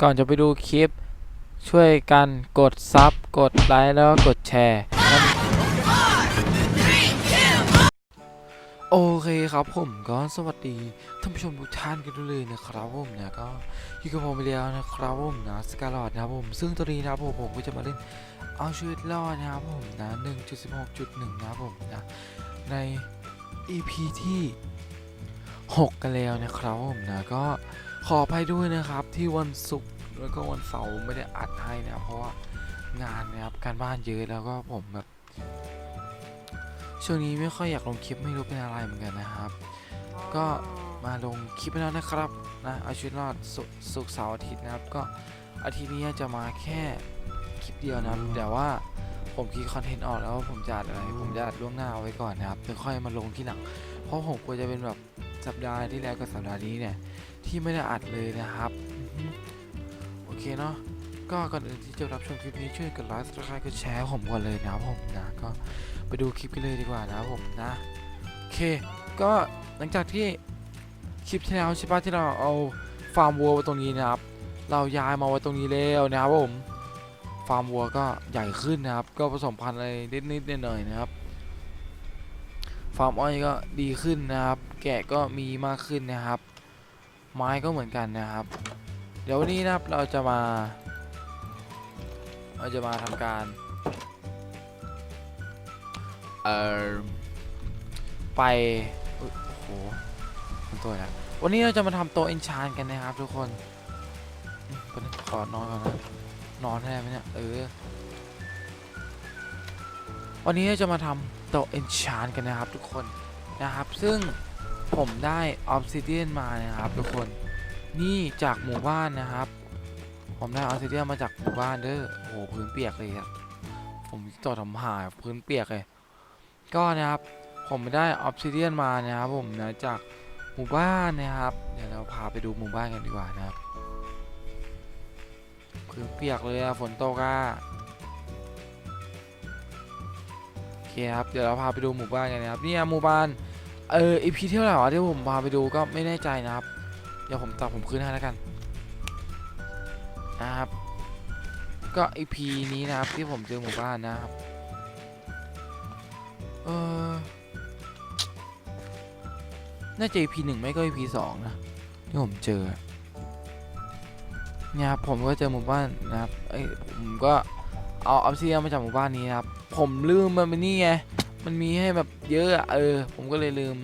ก่อนจะไปดูคลิป ช่วยกันกดซับกดไลค์แล้วก็กดแชร์ โอเคครับผมก็สวัสดีท่านผู้ชมทุกท่านกันด้วยเลยนะครับผมเนี่ยก็อยู่กับผมไปแล้วนะครับผมนะสกาลอดนะครับผมซึ่งตัวนี้นะครับผมผมก็จะมาเล่นเอาชีวิตรอดนะครับผมนะ1.16.1 นะครับผมนะใน EP ที่ 6 กันแล้วนะครับผมนะก็ ขออภัยด้วยนะครับที่วันศุกร์แล้วก็วันเสาร์ไม่ได้อัดให้นะครับเพราะว่างานนะครับการบ้านเยอะแล้วก็ผมแบบช่วงนี้ไม่ค่อยอยากลงคลิปไม่รู้เป็นอะไรเหมือนกันนะครับ ก็มาลงคลิปไปแล้วนะครับนะเอาชีวิตรอดศกศุกร์เสาร์อาทิตย์นะครับ ก็อาทิตย์นี้จะมาแค่คลิปเดียวนะครับแต่ว่าผมคิดคอนเทนต์ออกแล้วว่าผมจะอัดอะไรผมจะอัดล่วงหน้าเอาไว้ก่อนนะครับแล้วค่อยมาลงที่หลัง เพราะผมกลัวจะเป็นแบบสัปดาห์ที่แล้วกับสัปดาห์นี้เนี่ย ที่ไม่ได้อัดเลยนะครับอือฮึโอเคเนาะก็ก่อนอื่นที่จะรับชมคลิปนี้ช่วยกดไลค์กดแชร์กดแชร์ให้ผมก่อนเลยนะครับผมนะก็ไปดูคลิปกันเลยดีกว่านะครับผมนะโอเค ก็หลังจากที่คลิปที่แล้วใช่ปะที่เราเอาฟาร์มวัวไว้ตรงนี้นะครับ เราย้ายมาไว้ตรงนี้แล้วนะครับผมฟาร์มวัวก็ใหญ่ขึ้นนะครับ ก็ผสมพันธุ์อะไรนิดๆหน่อยๆนะครับฟาร์มอ้อยก็ดีขึ้นนะครับ แกะก็มีมากขึ้นนะครับ ไม้ก็เหมือนกันนะครับ เดี๋ยววันนี้นะครับเราจะมา เราจะมาทำการ เอ่อ ไป โอ้โหมันตัวอะวันนี้เราจะมาทำโต๊ะเอนชานกันนะครับทุกคนอืมแป๊บนึงขอนอนก่อนนะนอนได้ไหมเนี่ย เออ วันนี้เราจะมาทำโต๊ะเอนชานกันนะครับทุกคนนะครับ ซึ่ง ผมได้ออ s ซิเดียนมานะครับทุกคนนี่จากหมู่บ้านนะครับ ผมได้ออ s ซิเดียนมาจากหมู่บ้านเด้อโอ้โหพื้นเปียกเลยครับผมต่อทำหายพื้นเปียกเลยก็นะครับผมได้ออ s ซิเดียนมานะครับผมนะจากหมู่บ้านนะครับ เดี๋ยวเราพาไปดูหมู่บ้านกันดีกว่านะครับพื้นเปียกเลยอะฝนตกอะโอเคครับเดี๋ยวเราพาไปดูหมู่บ้านกันนะครับเนี่ยหมู่บ้าน เอออีพีเท่าไหร่วะที่ผมพาไปดูก็ไม่แน่ใจนะครับ เดี๋ยวผมตัดผมคืนให้แล้วกันนะครับ ก็อีพีนี้นะครับที่ผมเจอหมู่บ้านนะครับ เออน่าจะ EP หนึ่งไม่ก็ EP สองนะที่ผมเจอเนี่ยครับผมก็เจอหมู่บ้านนะครับเอ้ผมก็เอาอัพเซียมาจากหมู่บ้านนี้นะครับ ผมลืมมันไปนี่ไง มันมีให้แบบเยอะอะเออ ผมก็เลยลืม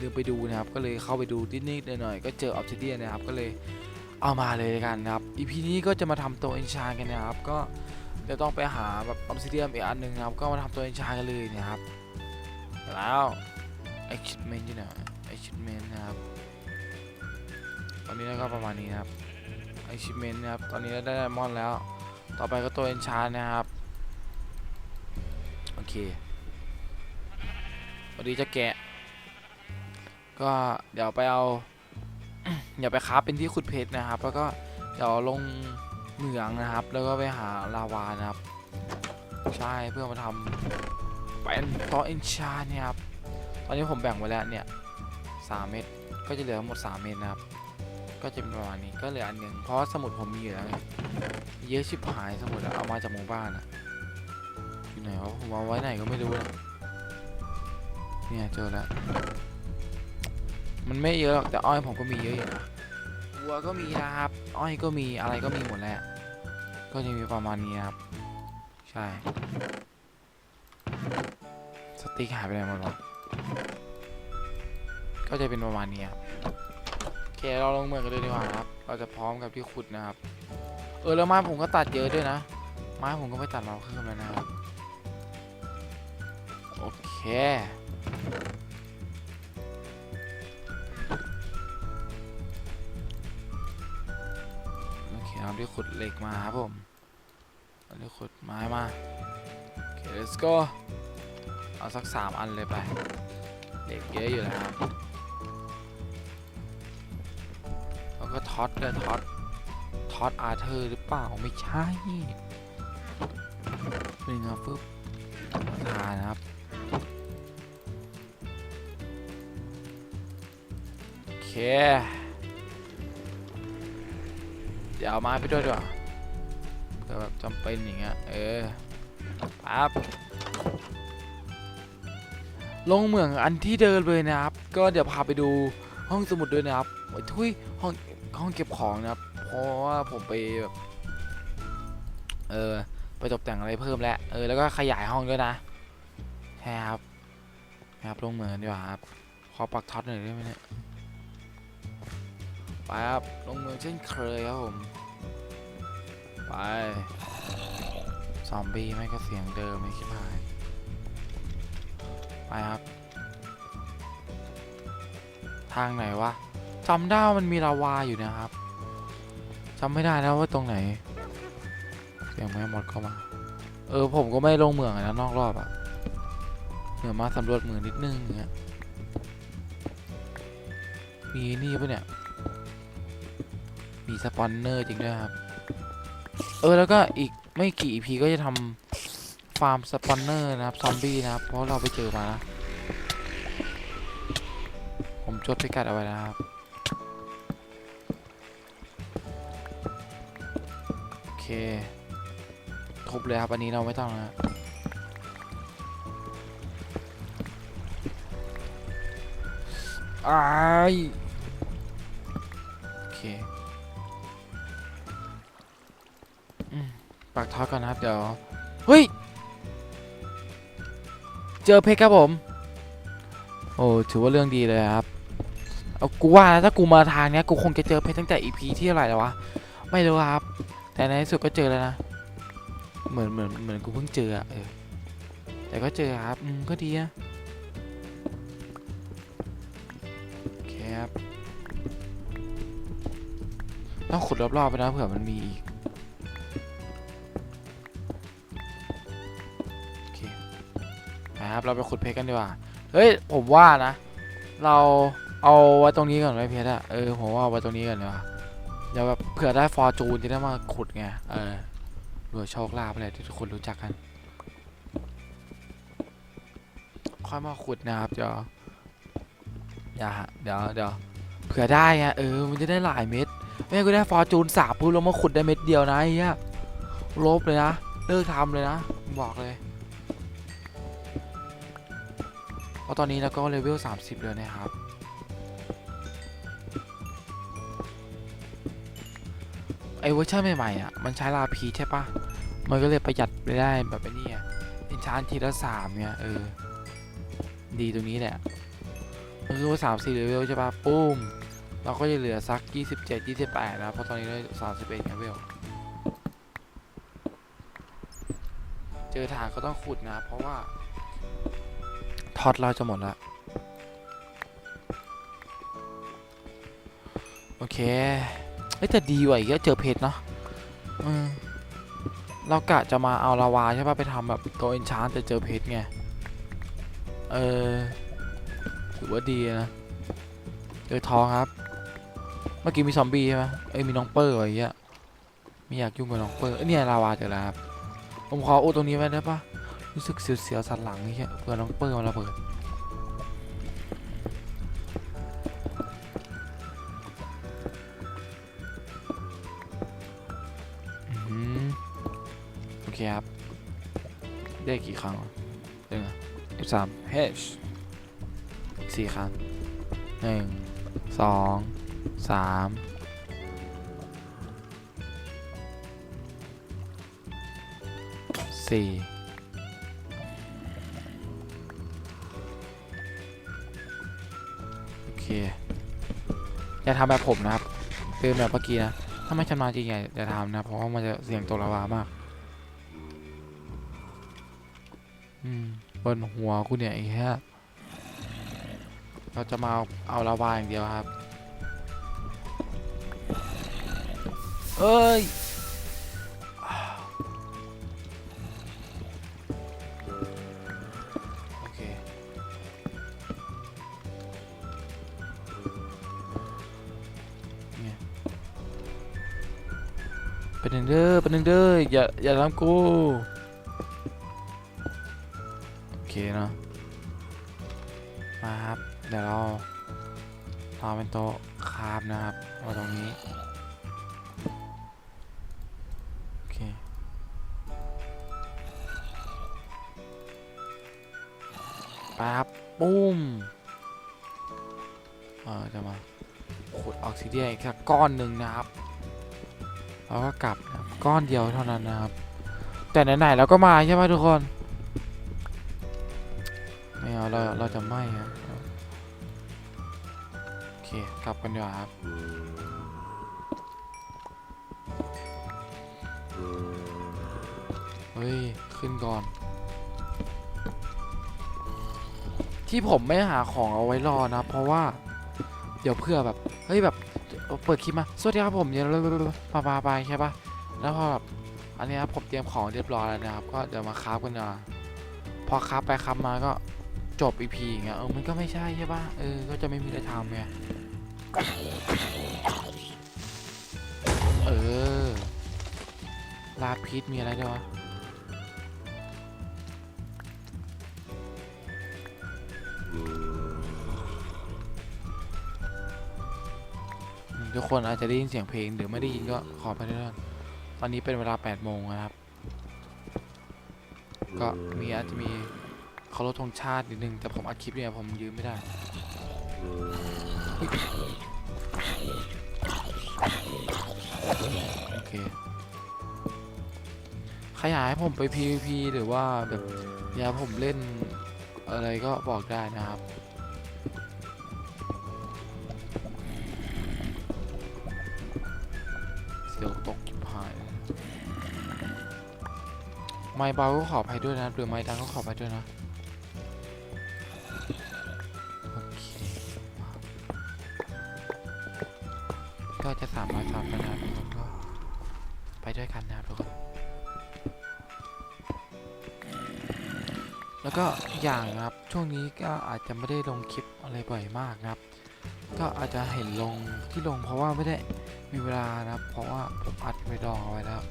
ลืมไปดูนะครับ ก็เลยเข้าไปดูนิดๆหน่อยๆก็เจอออ s ซิเดียนนะครับ ก็เลยเอามาเลยกันนะครับ EP นี้ก็จะมาทำตัวเอนชานกันนะครับ ก็เดี๋ยต้องไปหาแบบออ s ซิเดียนอีกอันหนึ่งนะครับ ก็มาทำตัวเอนชานกันเลยนะครับ แล้วไอชิดเมนอยู่ไหนไอชิดเมนนะครับ ตอนนี้ก็ประมาณนี้นะครับไอชิดเมนนะครับ ตอนนี้เราได้ไดมอนด์แล้ว ต่อไปก็ตัวเอนชานนะครับ โอเค วันนี้จะแกะ ก็เดี๋ยวไปเอาเดี๋ยวไปคราฟเป็นที่ขุดเพชรนะครับ แล้วก็เดี๋ยวลงเหมืองนะครับ แล้วก็ไปหาลาวานะครับ ใช่เพื่อมาทำเป็นต๊ะเอนชาเนี่ยครับ ตอนนี้ผมแบ่งไว้แล้วเนี่ยสามเม็ดก็จะเหลือหมดสามเม็ดนะครับ ก็จะเป็นประมาณนี้ก็เหลืออันหนึ่งเพราะสมุดผมมีอยู่แล้วเยอะชิบหายสมุดเอามาจากหมู่บ้านอะอยู่ไหนวะผมเอาไว้ไหนก็ไม่รู้นะ เนี่ยเจอแล้ว มันไม่เยอะหรอกแต่อ้อยผมก็มีเยอะอยู่นะวัวก็มีนะครับ อ้อยก็มีอะไรก็มีหมดแหล้วก็จะมีประมาณนี้ครับ ใช่ สติ๊กหายไปไหนหมดวะก็จะเป็นประมาณนี้ครับโอเคเราลงเมืองกันเลยดีกว่าครับ เราจะพร้อมกับที่ขุดนะครับ เออแล้วไม้ผมก็ตัดเยอะด้วยนะ ไม้ผมก็ไปตัดมาเพิ่มแล้วนะครับ โอเค ที่ขุดเหล็กมาครับผมเอาที่ขุดไม้มาโอเค let's go เอาสักสามอันเลยไปเด็กเยอะอยู่แล้วครับแล้วก็ท็อตด้วยท็อตท็อตอาร์เธอร์หรือเปล่าไม่ใช่นี่นะครับปึ๊บทานะครับโอเค เดี๋ยวเอาไม้ไปด้วยดีกว่าเผื่อแบบจำเป็นอย่างเงี้ยเออปั๊บลงเหมืองอันที่เดินเลยนะครับ ก็เดี๋ยวพาไปดูห้องสมุดด้วยนะครับโอ้ยทุยห้องห้องเก็บของนะครับ เพราะว่าผมไปแบบเออไปตกแต่งอะไรเพิ่มแล้วเออแล้วก็ขยายห้องด้วยนะใช่ครับครับลงเหมืองดีกว่าครับขอปักท็อตหน่อยได้ไหมเนี่ย ไปครับลงเมืองเช่นเคยครับผมไปซอมบี้ไม่ก็เสียงเดิมไม่คิดหายไปครับ ทางไหนวะจำได้มันมีลาวาอยู่นะครับจำไม่ได้แล้วว่าตรงไหนเสียงไม่หมดเข้ามา เออผมก็ไม่ลงเมืองนะนอกรอบอะเหมือมาสำรวจเมืองนิดนึงอย่างเงี้ยมีนี่ปะเนี่ย มีสปอนเนอร์จริงด้วยครับ เออแล้วก็อีกไม่กี่ EP ก็จะทำฟาร์มสปอนเนอร์นะครับ ซอมบี้นะครับ เพราะเราไปเจอมานะ ผมจดพิกัดเอาไว้นะครับโอเคทุบเลยครับ อันนี้เราไม่ต้องนะอ้าย ปากท้อก่อนนะครับ เดี๋ยว เฮ้ย เจอเพชรครับผม โอ้ ถือว่าเรื่องดีเลยครับ เอากูว่าถ้ากูมาทางเนี้ยกูคงจะเจอเพชรตั้งแต่ EP ที่เท่าไหร่แล้ววะ ไม่รู้ครับ แต่ในที่สุดก็เจอแล้วนะ เหมือนเหมือนเหมือนกูเพิ่งเจออะเออ แต่ก็เจอครับ อืม ก็ดีนะโอเคครับต้องขุดรอบๆไปนะเผื่อมันมีอีก นะครับ เราไปขุดเพชรกันดีกว่า เฮ้ย ผมว่านะ เราเอาไว้ตรงนี้ก่อนไว้เพชรอะเออ ผมว่าเอาไว้ตรงนี้ก่อนดีกว่าเดี๋ยวแบบเผื่อได้ฟอร์จูนจะได้มาขุดไง เออรวยโชคลาภอะไรที่ทุกคนรู้จักกัน ค่อยมาขุดนะครับเดี๋ยวอย่าเดี๋ยวเดี๋ยวเผื่อได้ไงเออ มันจะได้หลายเม็ด ไม่งั้นกูได้ฟอร์จูนสามปุ๊บล้วมาขุดได้เม็ดเดียวนะไอ้เหี้ยลบเลยนะ เลิกทำเลยนะ บอกเลย ราะตอนนี้เราก็เลเวล 30 เลยนะครับ ไอเวอร์ชันใหม่ๆอะ มันใช้ลาพีใช่ปะมันก็เลยประหยัดไปได้แบบไอ้นี่อะเอนชานทีละสามเนี่ยเออ ดีตรงนี้แหละมันคือว่าสามสี่เลเวลใช่ปะปุ้ม เราก็จะเหลือสัก 27 28นะเพราะตอนนี้ได้31เลเวลเจอทางก็ต้องขุดนะ เพราะว่า ท็อตเราจะหมดละโอเคเอ้แต่ดีว่ะอีกแล้วเจอเพชรเนาะเรากะจะมาเอาลาวาใช่ป่ะไปทำแบบตัวเอนชานแต่เจอเพชรไง เออถือว่าดีนะเจอทองครับ เมื่อกี้มีซอมบี้ใช่ไหมเอ้ยมีน้องเปอร์อะไรเงี้ยไม่อยากยุ่งกับน้องเปอร์เอ้ยเนี่ยลาวาเจอแล้วครับผมขออุดตรงนี้ไว้ได้ปะ รู้สึกเสียวๆสันหลังนี่แค่เพื่อน้องเปิ้ลมาระเบิดโอเคครับ ได้กี่ครั้งหนึ่งสิบสามเฮชสี่ครั้งหนึ่งสองสามสี่ อเคอย่าทำแบบผมนะครับเป็นแบบเมื่อกี้นะ ถ้าไม่ชำนาญจริงอย่าอย่าทำนะ เพราะว่ามันจะเสี่ยงตกลาวามากอืมบนหัวกูเนี่ยไอ้แค่เราจะมาเอาเอาลาวาอย่างเดียวครับ เอ้ย หนึ่งเด้ออย่าอย่าทำกูโอเคเนาะมาครับเดี๋ยวเราทำเป็นโต๊ะคาบนะครับเอาตรงนี้โอเคปั๊บปุ้มเออจะมาขุดออกซิเดียอีกสัก้อนหนึ่งนะครับ แล้วก็กลับบก้อนเดียวเท่านั้นนะครับ แต่ไหนๆเราก็มาใช่ไหมทุกคนไม่เอาเราเราจะไม่ครับโอเคกลับกันดีกว่าครับเฮ้ย ขึ้นก่อน ที่ผมไม่หาของเอาไว้รอนะ เพราะว่า เดี๋ยวเพื่อแบบ เฮ้เปิดคลิปมา สวัสดีครับผมเดี๋ยวปาปาไปใช่ปะแล้วพอแบบอันนี้ครับผมเตรียมของเรียบร้อยแล้วนะครับ ก็เดี๋ยวมาคราฟกันนะพอคราฟไปคราฟมาก็จบอีพีอย่างเงี้ยเออมันก็ไม่ใช่ใช่ปะเออก็จะไม่มีอะไรทำไงเออลาพิษมีอะไรด้วยวะ ทุกคนอาจจะได้ยินเสียงเพลงหรือไม่ได้ยินก็ขอไปด้วยนะตอนนี้เป็นเวลา8โมงนะครับ ก็มีอาจจะมีเคารพธงชาตินิดนึง แต่ผมอัดคลิปเนี่ยผมยืมไม่ได้ โอเค ใครอยากให้ผมไป PVP หรือว่าแบบอยากให้ผมเล่นอะไรก็บอกได้นะครับ ไม่เบาก็ขออภัยด้วยนะหรือไม่ดังก็ขออภัยด้วยนะโอเคก็จะสามร้อยซับแล้วนะทุกคนก็ไปด้วยกันนะทุกคนแล้วก็อย่างนะครับช่วงนี้ก็อาจจะไม่ได้ลงคลิปอะไรบ่อยมากนะครับ ก็อาจจะเห็นลงที่ลงเพราะว่าไม่ได้มีเวลานะครับ เพราะว่าผมอัดไปดองเอาไว้แล้ว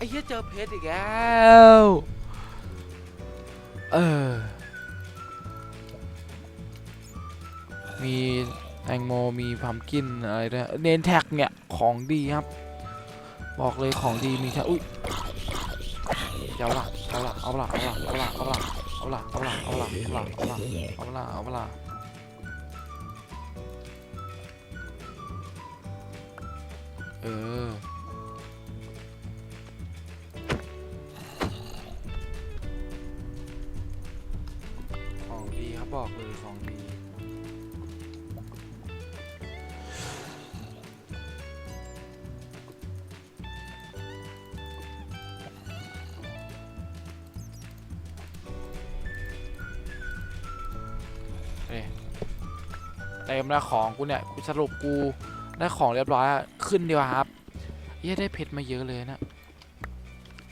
ไอ้เหี้ยเจอเพชรอีกแล้วเออ มีแตงโม มีพัมกินอะไรด้วยเนนแท็กเนี่ย ของดีครับ บอกเลยของดีมีแค่อุ้ยเอาละเอาละเอาละเอาละเอาละเอาละเอาละเอาละเอาละเอาละเอาละเอาละเอาละเออ บอกเลยของดีเอ้ยเต็มแล้วของกูเนี่ยกูสรุปกูได้ของเรียบร้อยขึ้นดีกว่าครับเย้ได้เพชรมาเยอะเลยนะ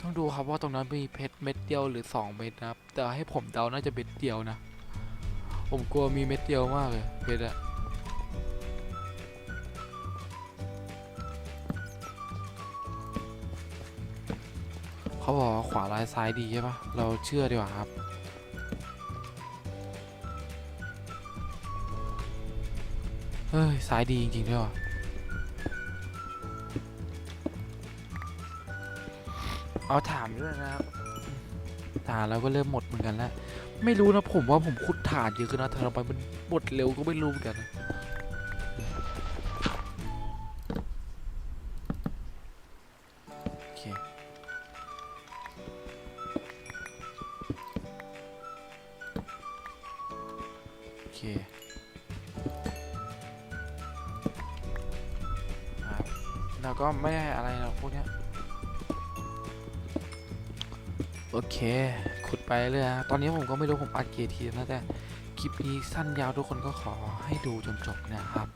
ต้องดูครับว่าตรงนั้นมีเพชรเม็ดเดียวหรือ 2 เม็ดนะครับ แต่ให้ผมเดาน่าจะเม็ดเดียวนะ ผมกลัวมีเม็ดเดียวมากเลยเพชรอะเขาบอกว่าขวาลายซ้ายดีใช่ปะเราเชื่อดีกว่าครับ เฮ้ยซ้ายดีจริงๆด้วยว่ะเอาถามด้วยนะครับฐานเราก็เริ่มหมดเหมือนกันแล้ว ไม่รู้นะผมว่าผมขุดฐานเยอะขึ้นนะทำไมมันหมดเร็วก็ไม่รู้เหมือนกันนะโอเคโอเครับแล้วก็ไม่ได้อะไรหรอกพวกเนี้ยโอเค ขุดไปเรื่อยนะตอนนี้ผมก็ไม่รู้ผมอัดกี่ทีนะแต่คลิปนี้สั้นยาวทุกคนก็ขอให้ดูจนจบนะครับ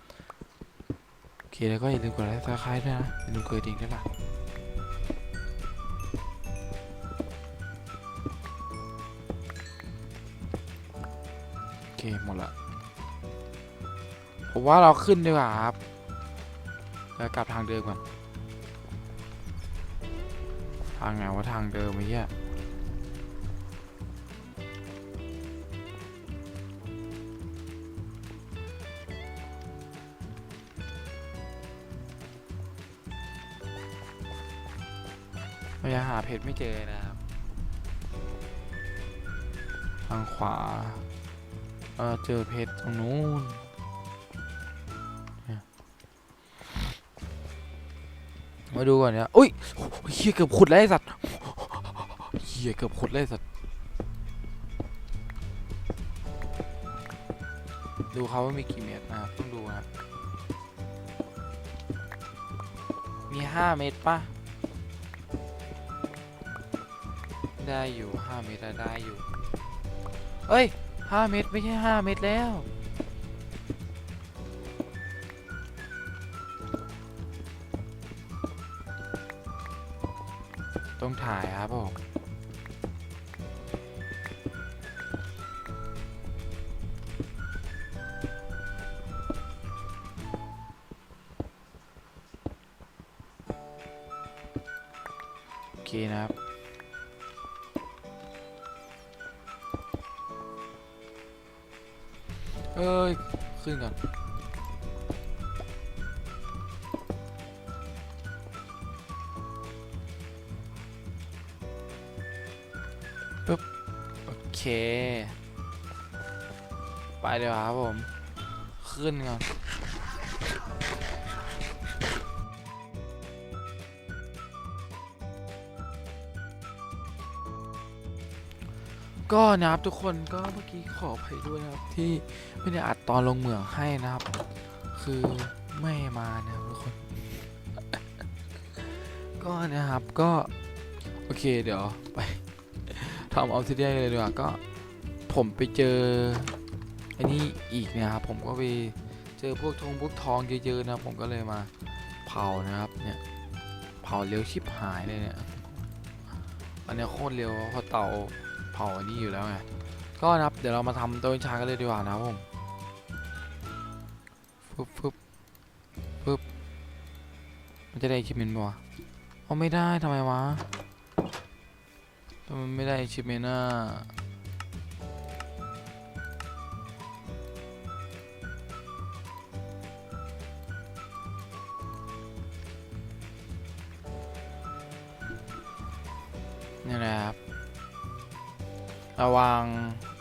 โอเคแล้วก็อย่าลืมกดไลค์ซับสไครต์ด้วยนะอย่าลืมกดดิ่งด้วยล่ะโอเคหมดละผมว่าเราขึ้นดีกว่าครับแล้วกลับทางเดิมก่อนทางไหนว่าทางเดิมไอ้เหี้ย ชรไม่เจอนะครับ ทางขวาอเจอเพชรตรงนู้นมาดูก่อนเนี่ยอุ้ยเฮียเกือบขุดแล้วไอสัตว์เฮียเกือบขุดแล้วไอสัตว์ ดูเขาว่ามีกี่เม็ดนะครับต้องดูนะครับมีห้าเม็ดปะ ได้อยู่ห้าเม็ดอะได้อยู่ เอ้ยห้าเม็ดไม่ใช่ห้าเม็ดแล้ว ต้องถ่ายครับผม เอ้ย ขึ้นก่อน ปึ๊บ โอเค ไปเดี๋ยวครับผม ขึ้นก่อน ก็นะครับทุกคนก็เมื่อกี้ขออภัยด้วยนะครับที่ไม่ได้อัดตอนลงเหมืองให้นะครับ คือไม่มานะครับทุกคน ก็นะครับก็ โอเคเดี๋ยวไปทำออฟซิเดียนเลยดีกว่าก็ผมไปเจอไอ้นี่อีกเนะครับผมก็ไปเจอพวกทองพวกทองเยอะๆนะผมก็เลยมาเผานะครับเนี่ยเผาเร็วชิบหายเลยเนี่ยอันนี้โคตรเร็วเพราะเต่า เผาอันนี้อยู่แล้วไงก็นะครับเดี๋ยวเรามาทำตัวชากันเลยดีกว่านะผมฟึบฟึบฟึบมันจะได้คิมเมนต์ปะวะเอาไม่ได้ทำไมวะทำไมไม่ได้ชิเมน่านี่แหละครับ ระวัง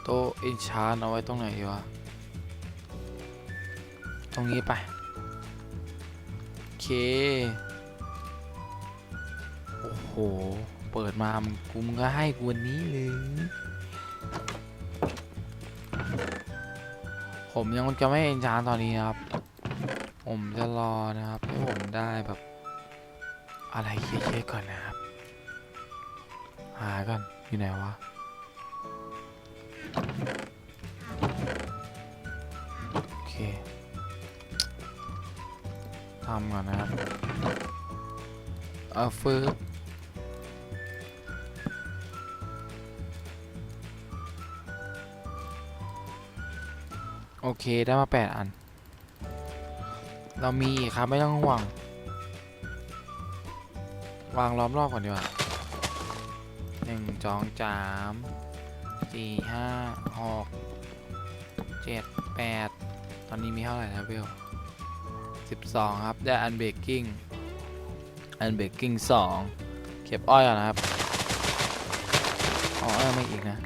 โต๊ะอินชานเอาไว้ตรงไหนดีวะ ตรงนี้ไป โอเค โอ้โห เปิดมามึงกูมึงก็ให้กูวันนี้เลยผมยังจะไม่เอนจานตอนนี้นะครับ ผมจะรอนะครับ ให้ผมได้แบบ อะไรเยอะๆก่อนนะครับ หาก่อนอยู่ไหนวะำก่อนนะครับ เอาฟืบโอเค ได้มาแปดอัน เรามีอีกครับ ไม่ต้องห่วง วางล้อมรอบก่อนดีกว่าหนึ่งสองสามสี่ห้าหกเจ็ดแปดตอนนี้มีเท่าไหร่นะเวล สิบสองครับ ได้อันเบรกกิ้งอันเบรกกิ้งสองเก็บอ้อยก่อนนะครับเอาอ้อยไมาอีกนะ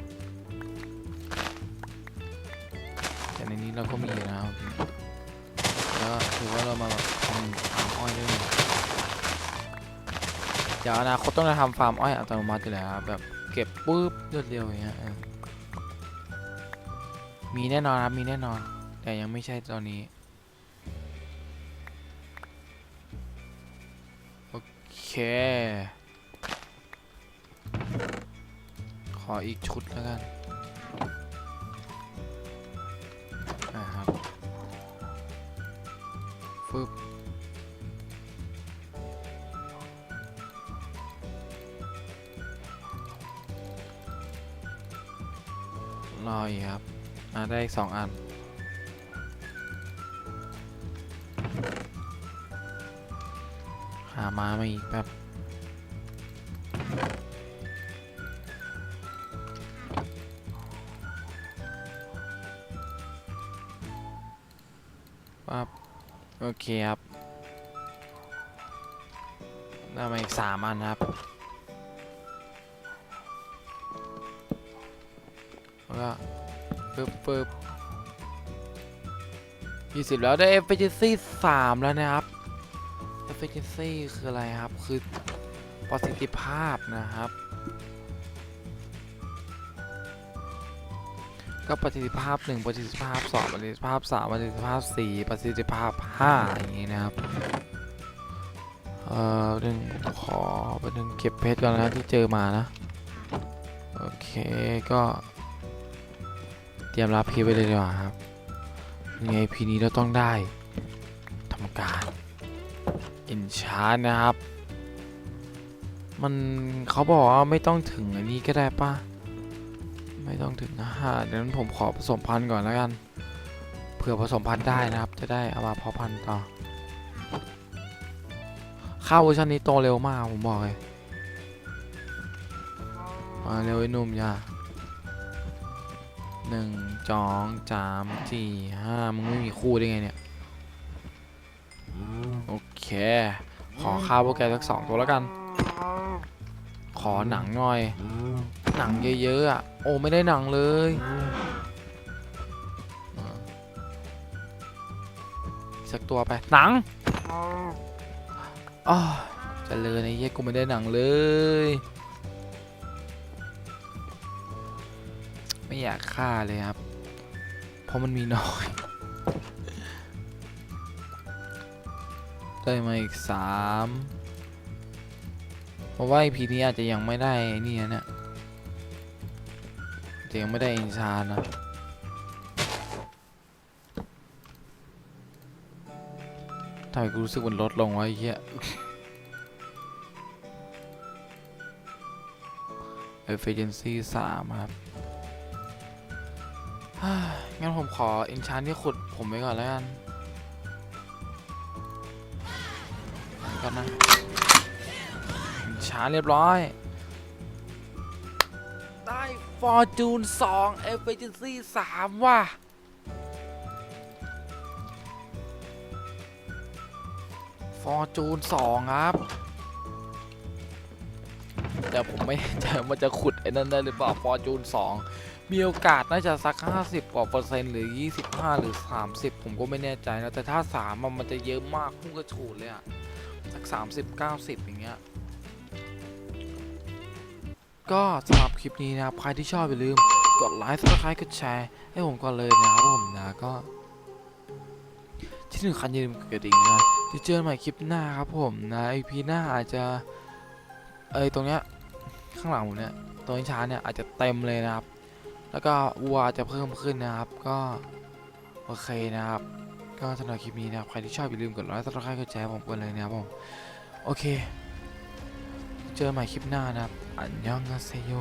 แต่ในนี้เราก็มีนะครับแล้วก็ถือว่าเรามาแบบทำฟาร์มอ้อยด้วยเดี๋ยวอนาคตต้องจะทำฟาร์มอ้อยอัตโนมัติอยู่แล้วครับแบบเก็บปุ๊บรวดเร็วอย่างเงี้ยมีแน่นอนครับมีแน่นอน แต่ยังไม่ใช่ตอนนี้ เค ขออีกชุดแล้วกันนะครับฟึบรออีกครับ อ่าได้อีกสองอัน หามามาอีกแบบปั๊บโอเคครับได้มาอีกสามอันครับแล้วก็ปึ๊บปึ๊บยี่สิบแล้วได้ efficiency สามแล้วนะครับ efficiency คืออะไรครับ คือประสิทธิภาพนะครับ ก็ประสิทธิภาพ 1 ประสิทธิภาพ 2 ประสิทธิภาพ 3 ประสิทธิภาพ 4 ประสิทธิภาพ 5 อย่างนี้นะครับ เอ่อหนึ่งขอไปหนึ่งเก็บเพชรก่อนนะที่เจอมานะ โอเคก็เตรียมรับพีไว้เลยดีกว่าครับยังไงพีนี้เราต้องได้ทำการ อินชาร์นะครับ มันเขาบอกว่าไม่ต้องถึงอันนี้ก็ได้ปะไม่ต้องถึงนะฮะเดี๋ยวนั้นผมขอผสมพันธุ์ก่อนแล้วกัน เผื่อผสมพันธุ์ได้นะครับ จะได้เอามาเพาะพันธุ์ต่อ ข้าวเวอร์ชันนี้โตเร็วมากผมบอกเลยมาเร็วไอ้นุ่มย่าหนึ่งจองสามสี่ห้ามึงไม่มีคู่ได้ไงเนี่ย เค ขอข้าวพวกแกสักสองตัวแล้วกัน ขอหนังหน่อย หนังเยอะๆอะ โอ้ไม่ได้หนังเลยสักตัวไป หนังอ๋อเจะเลยไอ้เหี้ยกูไม่ได้หนังเลย ไม่อยากฆ่าเลยครับ เพราะมันมีน้อย ได้มาอีกสามเพราะว่าไอพีนี้อาจจะยังไม่ได้นี่นะเนี่ยยังไม่ได้อินชานะทำไมกูรู้สึกมันลดลงวะไอ้เหี้ย efficiency สามครับฮ่างั้นผมขออินชานที่ขุดผมไปก่อนแล้วกัน ก่อนนะอินชาเรียบร้อย ได้ Fortune 2 Efficiency 3ว่ะ Fortune 2ครับ แต่ผมไม่แน่ใจว่าจะขุดไอ้นั่นได้หรือเปล่า Fortune 2มีโอกาสน่าจะสัก 50 กว่าเปอร์เซ็นต์หรือ 25 หรือ 30 ผมก็ไม่แน่ใจนะแต่ถ้า3อะมันจะเยอะมากพุ่งกระฉูดเลยอะ สัก30 90อย่างเงี้ย ก็สำหรับคลิปนี้นะครับใครที่ชอบอย่าลืม กดไลค์ subscribe กดแชร์ให้ผมก่อนเลยนะครับผมนะก็ ที่หนึ่งคันอย่าลืมกดกระดิ่งนะจะเจอกันใหม่คลิปหน้าครับผมนะอีพีหน้าอาจจะเอยตรงเนี้ยข้างหลังผมเนี่ยตรงช้าเนี่ยอาจจะเต็มเลยนะครับ แล้วก็วัวจะเพิ่มขึ้นนะครับ ก็โอเคนะครับ ก็สำหรับคลิปนี้นะครับ ใครที่ชอบอย่าลืมกดไลค์ติดตามกดแชร์ผมกันเลยนะครับผม โอเค เจอใหม่คลิปหน้านะครับ อันยองกัสเซโย